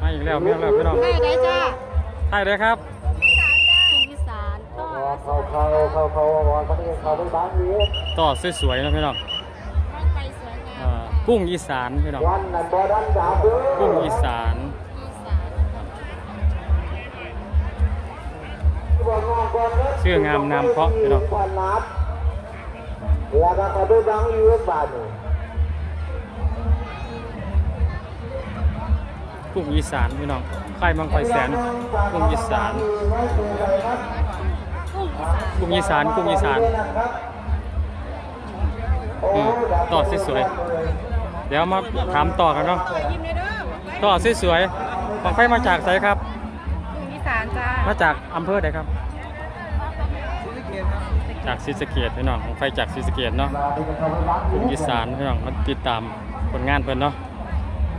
มาอีกแล้วมีอีกแล้วพี่น้องให้ได้จ้าใช่เลยครับอีสานก็เขาเขาเขาเขาวันนี้เขาไปบ้านนี้ต่อสวยๆนะพี่น้องร่างกายสวยงาเอ่มอกุ้งอีสานพี่น้องวันนั้นบ่ดันดาวเด้อกุ้งอีสานอีสานชื่องามนามเพราะพี่น้องวันนัดแล้วก็เขาไปบ้านอยู่บ้านนี่ กุ้งอีสานพี่น้องไข่มังไฟแสนกุ้งอีสานกุ้งอีสานกุ้งอีสานกุ้งอีสานอืมต่อสวยๆเดี๋ยวมาถามต่อกันเนาะยิ้มเลยเด้อต่อสวยๆบังไฟมาจากไสครับกุ้งอีสานจ้ามาจากอำเภอใดครับจากศรีสะเกษพี่น้องของไฟจากศรีสะเกษเนาะกลุ่มอีสานพี่น้องมาติดตามผลงานเพิ่นเนาะ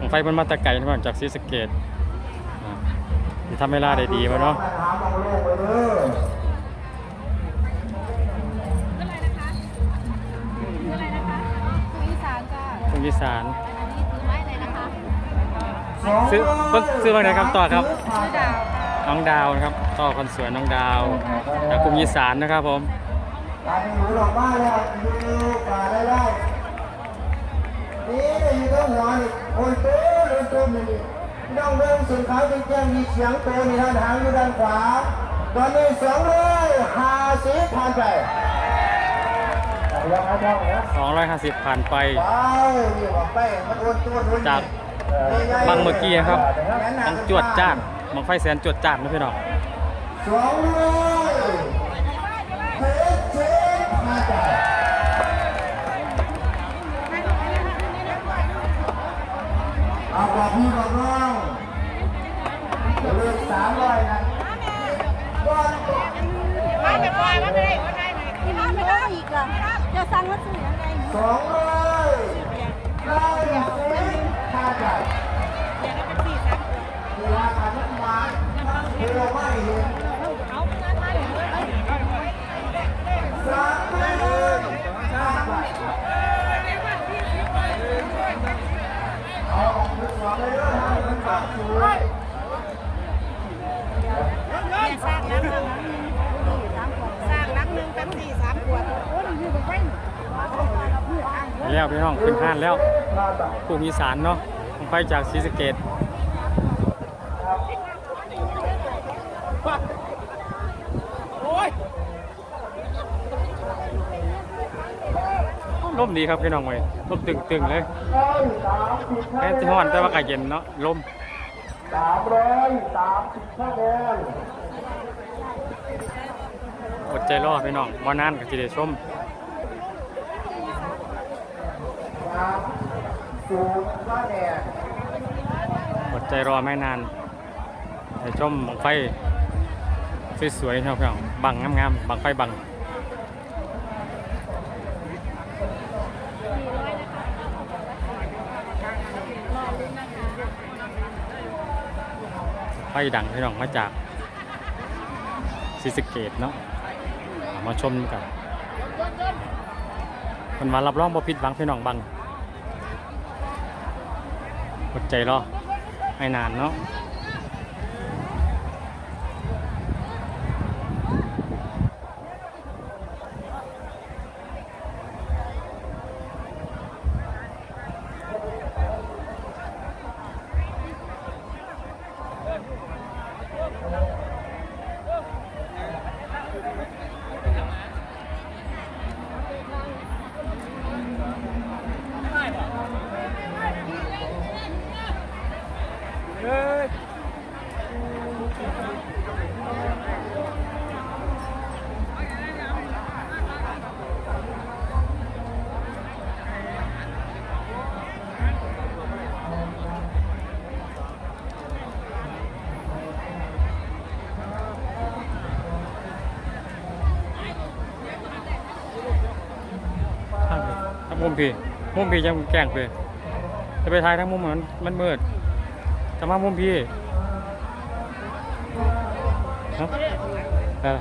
ของไฟเพิ่นมาแตะไก่พี่น้องจากศรีสะเกษอ่าที่ทำเวลาได้ดีมาเนาะคืออะไรนะคะกุ้งอีสานจ้ากลุ่มอีสานอันนี้คือไม้อะไรนะคะซื้อเพิ่นซื้อมาไหนครับต่อครับชื่อดาวค่ะน้องดาวนะครับต่อคนสวยน้องดาวจากกลุ่มอีสานนะครับผมการหนูดอกไม้แล้วดูป่าได้ได้ นี่อยู่ตรงหัวนี่คนโตเลยตัวนี่น้องเดินสุดขาวจริงๆมีเสียงโตนี่ทานหางอยู่ด้านขวา ตอนนี้สองร้อยห้าสิบผ่านไปยังไงบ้างนะ250ผ่านไป จากบังเมื่อกี้ครับบังจวดจ้านบังไฟแสนจวดจ้านนะพี่น้องสองร้อยเจ็ดสิบผ่านไป เอาบอกพี่บอกน้องเลือกสามร้อยนะก้อนมาไปปล่อยมาไปเลยมาได้ไหมที่มาไม่ได้อีกอะจะสั่งว่าสื่อยังไงสองร้อยเก้าสิบผ่านไปเวลาผ่านมาเวลาไม่เห็น สองเลยเด้อให้มันปากสวยเนี่ยสร้างนักหนึ่งสร้างนักหนึ่งเป็นสี่สามขวดโอ้ยนี่เป็นไฟแล้วพี่น้องขึ้นห้านแล้วกลุ่มอีสารเนาะบังไฟจากศรีสะเกษ ลมดีครับพี่น้องเว้ยลมตึงๆเลยแค่ที่ห้อนแต่ว่าก็เย็นเนาะลมสามร้อยสามสิบคะแนนอดใจรอพี่น้องว่านานก็สิได้ชมสามศูนย์คะแนนอดใจรอไม่นานให้ชมบังไฟสวยๆครับพี่น้องบังงามๆบังไฟบัง ไฟดังพี่น้องมาจากซิสเกตเนาะมาชมกันมันมารับรองบ่ผิดหวังพี่น้องบังอดใจรอไม่นานเนาะ มุมพี่ยังแกล้งเลยจะไปทายทั้งมุมมันมันมืดจะมามุมพี่ฮะ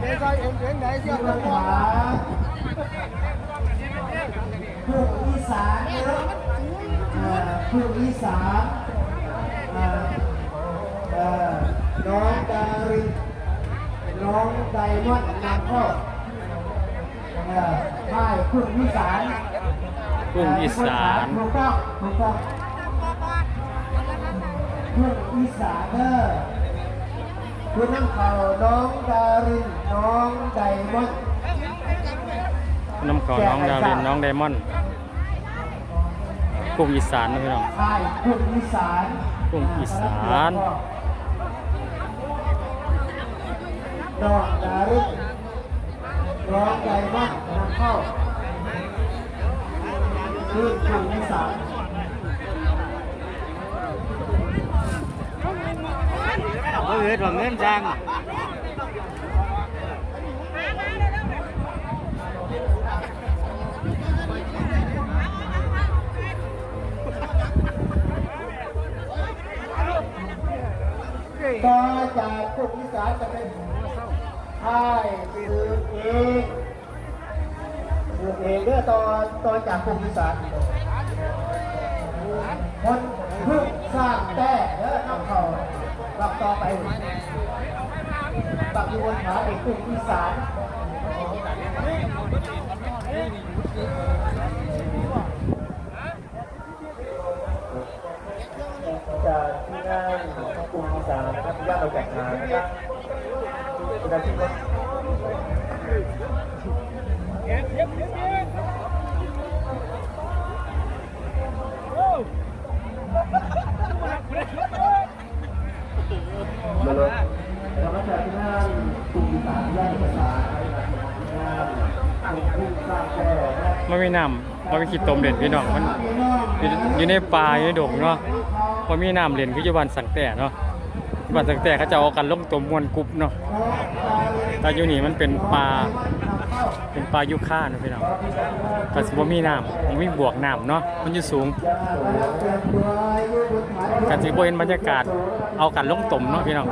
เดี๋ยวใจเด็มเด็ดเด็นเด็สียงกันเด็น ผู้อีสานนะครับอ่าผู้อีสานอ่าน้องดารินน้องไดมอนด์นำเข้าเอ่อค่ายผู้อีสานกุ้งอีสานถูกต้องถูกต้องผู้อีสานเด้อคุณน้ำเขาน้องดารินน้องไดมอนด์ น้ำเขาน้องดาวเรนน้องไดมอนด์กุ้งอีสานนะพี่น้องค่ายผู้อีสานกุ้งอีสานน้องดารินน้องไดมอนด์นำเข้าคือผู้อีสานเฮ้ยหวังเงินจัง ต่อจากผู้อีสานจะเป็นค่ายสืบเองสืบเองเด้อต่อต่อจากผู้อีสานคนพิ่งสร้างแต่เด้อน้ำเขาหลับต่อไปปักยูนขาเอกกลุ่มอีสานจาก ที่นั่งกลุ่มอีสานนะครับย่านเราแข่งขันนะครับเป็นการที่มาเลยเราก็จากที่นั่งกลุ่มอีสานย่านเราแข่งขันที่นั่งกลุ่มสร้างแต่นะครับมันมีน้ำมันมีขี้ตมเด่นพี่น้องมันอยู่อยู่ในป่าอยู่ในดงเนาะ พอมีน้ำเล่นคือยู่บ้านสังแต่เนาะบ้านสังแต่เขาจะเอากันลงตมมวนกรุบเนาะแต่อยู่นี่มันเป็นป่าเป็นป่ายุค่านะพี่น้องก็สิบมีน้ำมันมีบวกน้ำเนาะมันอยู่สูงกันสิบเห็นบรรยากาศเอากันลงตมเนาะพี่น้องต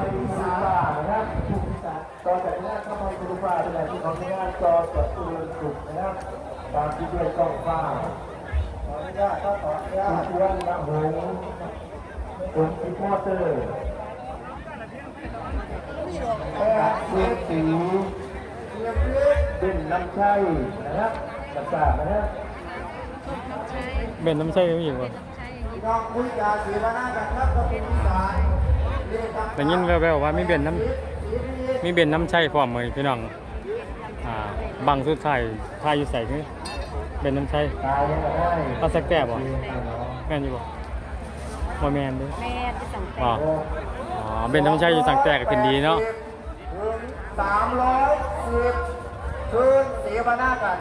ากนี้เข้าไปดูฟ้าเป็นอะไรที่เขาไม่อนะครับตามที่ด้วยกล้องฟ้าขออนุญาตก็ขออนุญาตชวนนะหง คุณอีพอเตอร์แพทย์เสียสีเป็นน้ำชัยนะครับต่างๆนะครับเบนน้ำใช่ไม่อยู่บ่พี่น้องคุยจาสีวนากันครับกับคุณอีสานเรียกทาแต่ยินแว่วๆว่ามีเบนน้ำมีเบนน้ำใช่พร้อมเลยพี่น้องอ่าบังสุดท้ายทายอยู่ใส่คือเบนน้ำใช่ตายยังไงเอาสักแก่บ่แม่นอยู่บ่ บ่แม่นเด้อแม่ที่สั่งแต่อ๋ออ๋อเบนน้ำใช่อยู่สังแต่ก็ขึ้นดีเนาะสามร้อยสิบคืนสีวนากัน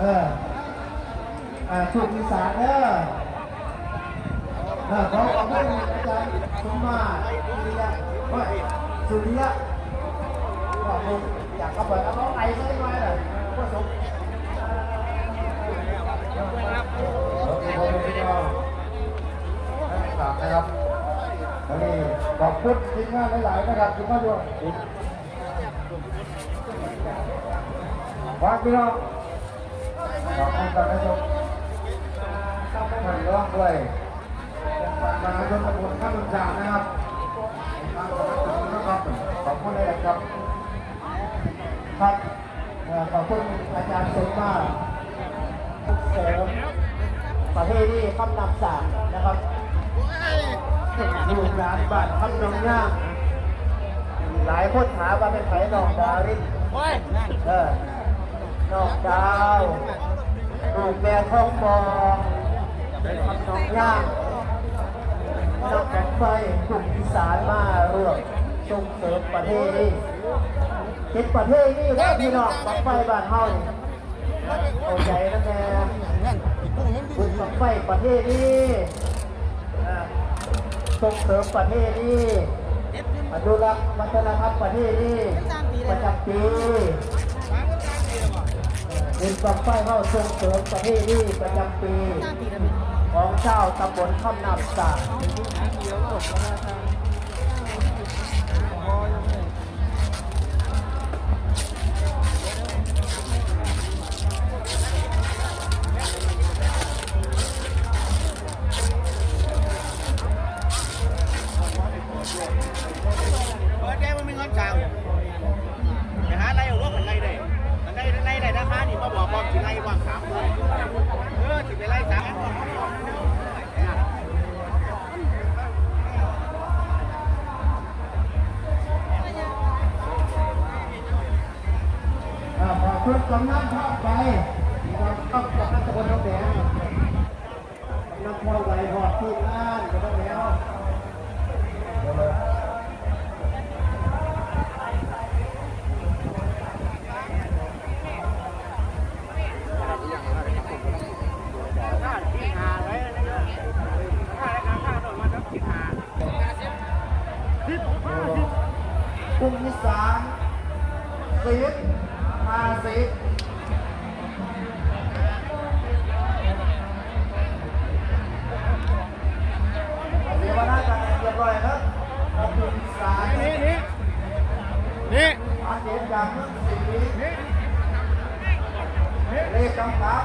เอออ่าถูกอีสานเด้อ เออขอขอบคุณอาจารย์สมมาตรสุริยะเฮ้ยสุริยะขอบคุณอยากเข้าไปแล้วน้องไอใช่ไหมล่ะผู้สมขอบคุณพี่น้องฝากนะครับวันนี้ขอบคุณทีมงานหลายๆนะครับที่มาด้วยฝากพี่น้องขอบคุณท่านผู้ชมท่านร้องด้วย มาจนตะบนข้ามจานะครับขอบคุณเลยครับครับขอบคุณอาจารย์สมมาเสริมประเทศนี้คำนำสามนะครับลูกหลานบ้านคำนำย่างหลายคนถามว่าเป็นไผ่นองดารินเออนอกดาวลูกแม่ท้องบองเป็นคำนองย่าง นอกจากไฟกลุ่มอีสานมาเร่วมส่งเสริมประเทศนี้คิดประเทศนี้แล้วพี่น้องบังไฟบ้านเฮานี่เอาใจนะแม่บุญบังไฟประเทศนี้อ่ส่งเสริมประเทศนี้อนุรักษ์วัฒนธรรมประเทศนี้ประจำปีเป็นบังไฟเข้าส่งเสริมประเพณีประจำปี ของเจ้าตำบลข้ามน้ำสาเปิดแก้มันมีเงินจังไพอชุดกำนันเข้าไปเราต้องกนันตะบนน้องแดงนำนันเข้าไปหอดที่งานก็ต้องแล้ว ห้าสิบเดี๋ยวมาได้กันเรียบร้อยครับกลุ่มที่สามนี่นี่นี่อาเดียนจากเมืองศรีเลขกำกับ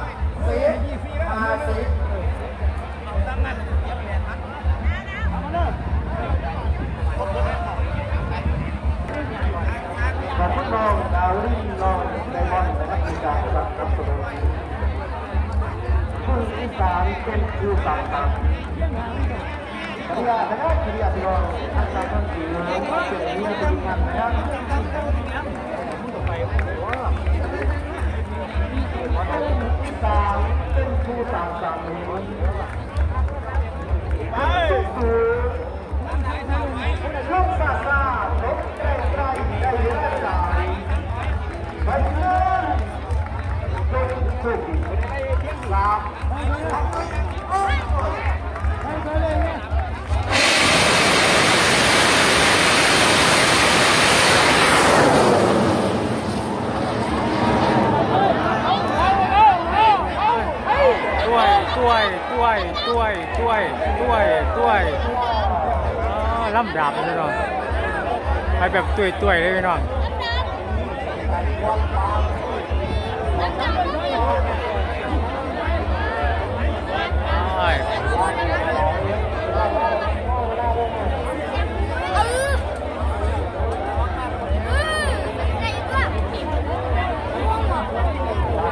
สิบห้าสิบตั้งนั้นเดี๋ยวแปดพันเอามาเด้อขอบคุณน้องดาวลิ่งน้อง สามเป็นครูสามสามขออนุญาตนะครับขออนุญาตพี่น้องท่านสารท่านสี่นะครับเป็นเรื่องเป็นงานะครับสามเป็นครูสามสามนี้ ต้วยต้วยต้วยต้วยต้วยต้วยต้วยอ๋อล่ำดาบเลยเนาะไปแบบต้วยต้วยเลยพี่น้องใช่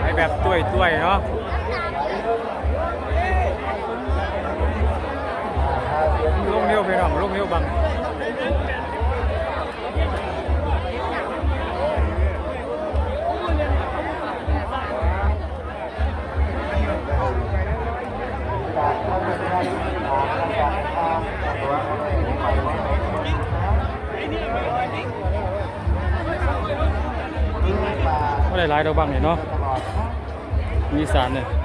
ไปแบบต้วยต้วยเนาะ ลงเร็วไปหน่องลงเร็วบังไม่ได้หลายดอกบังนี่เนาะมีสารเนี่ย